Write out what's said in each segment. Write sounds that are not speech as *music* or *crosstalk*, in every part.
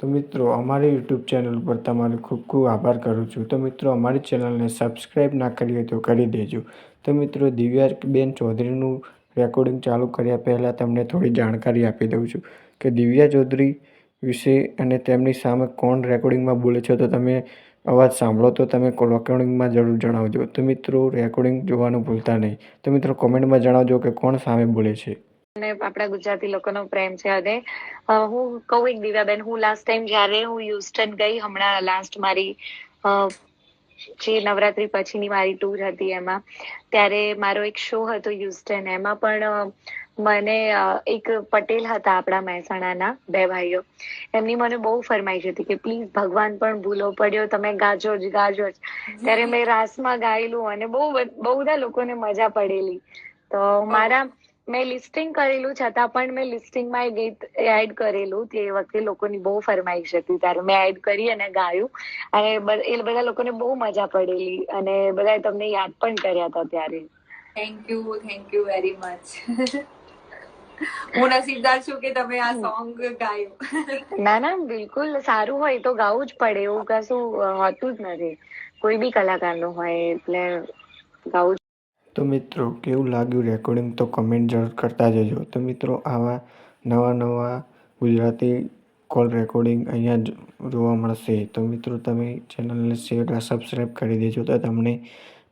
તો મિત્રો, અમારી યુટ્યુબ ચેનલ પર તમારો ખૂબ ખૂબ આભાર કરું છું. તો મિત્રો, અમારી ચેનલને સબસ્ક્રાઈબ ના કરી હોય તો કરી દેજો. તો મિત્રો દિવ્યાબેન ચૌધરીનું રેકોર્ડિંગ ચાલુ કર્યા પહેલાં તમને થોડી જાણકારી આપી દઉં છું કે દિવ્યા ચૌધરી વિશે અને તેમની સામે કોણ રેકોર્ડિંગમાં બોલે છે તો તમે અવાજ સાંભળો તો તમે રેકોર્ડિંગમાં જરૂર જણાવજો. તો મિત્રો, રેકોર્ડિંગ જોવાનું ભૂલતા નહીં. તો મિત્રો, કોમેન્ટમાં જણાવજો કે કોણ સામે બોલે છે. અને આપણા ગુજરાતી લોકોનો પ્રેમ છે અને હું કહું એક દિવ્યાબેન હું લાસ્ટ ટાઈમ જ્યારે હું યુસ્ટન ગઈ, હમણાં લાસ્ટ મારી જે નવરાત્રી પછીની મારી ટૂર હતી એમાં, ત્યારે મારો એક શો હતો યુસ્ટન એમાં પણ મને એક પટેલ હતા આપણા મહેસાણાના બે ભાઈઓ, એમની મને બહુ ફરમાઈશ હતી કે પ્લીઝ ભગવાન પણ ભૂલો પડ્યો, તમે ગાજો જ ગાજો જ. ત્યારે મેં રાસમાં ગાયેલું અને બહુ બહુ બધા લોકોને મજા પડેલી. તો મારા મેં લિસ્ટિંગ કરેલું છતાં પણ મેં લિસ્ટિંગમાં એ ગીત એડ કરેલું તે વખતે લોકોની બહુ ફરમાઈશ હતી ત્યારે મેં એડ કરી અને ગાયું. અને એ બધા લોકોને બહુ મજા પડેલી અને બધાએ તમને યાદ પણ કર્યા હતા ત્યારે. Thank you thank you very much હું નસીબદાર છું કે તમે આ સોંગ ગાયું. *laughs* ના ના બિલકુલ સારું હોય તો ગાવું જ પડે એવું કશું હોતું જ નથી. કોઈ બી કલાકારનું હોય એટલે ગાવું તો મિત્રો, કેવું લાગ્યું રેકોર્ડિંગ તો કમેન્ટ જરૂર કરતા જજો. તો મિત્રો, આવા નવા નવા ગુજરાતી કોલ રેકોર્ડિંગ અહીંયા જોવા મળશે. તો મિત્રો, તમે ચેનલને શેર સબસ્ક્રાઈબ કરી દેજો તો તમને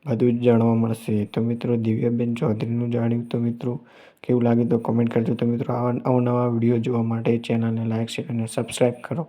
બધું જ જાણવા મળશે. તો મિત્રો, દિવ્યાબેન ચૌધરીનું જાણ્યું. તો મિત્રો, કેવું લાગ્યું તો કમેન્ટ કરજો. તો મિત્રો, આવા અવનવા વીડિયો જોવા માટે ચેનલને લાઇક શેર અને સબસ્ક્રાઈબ કરો.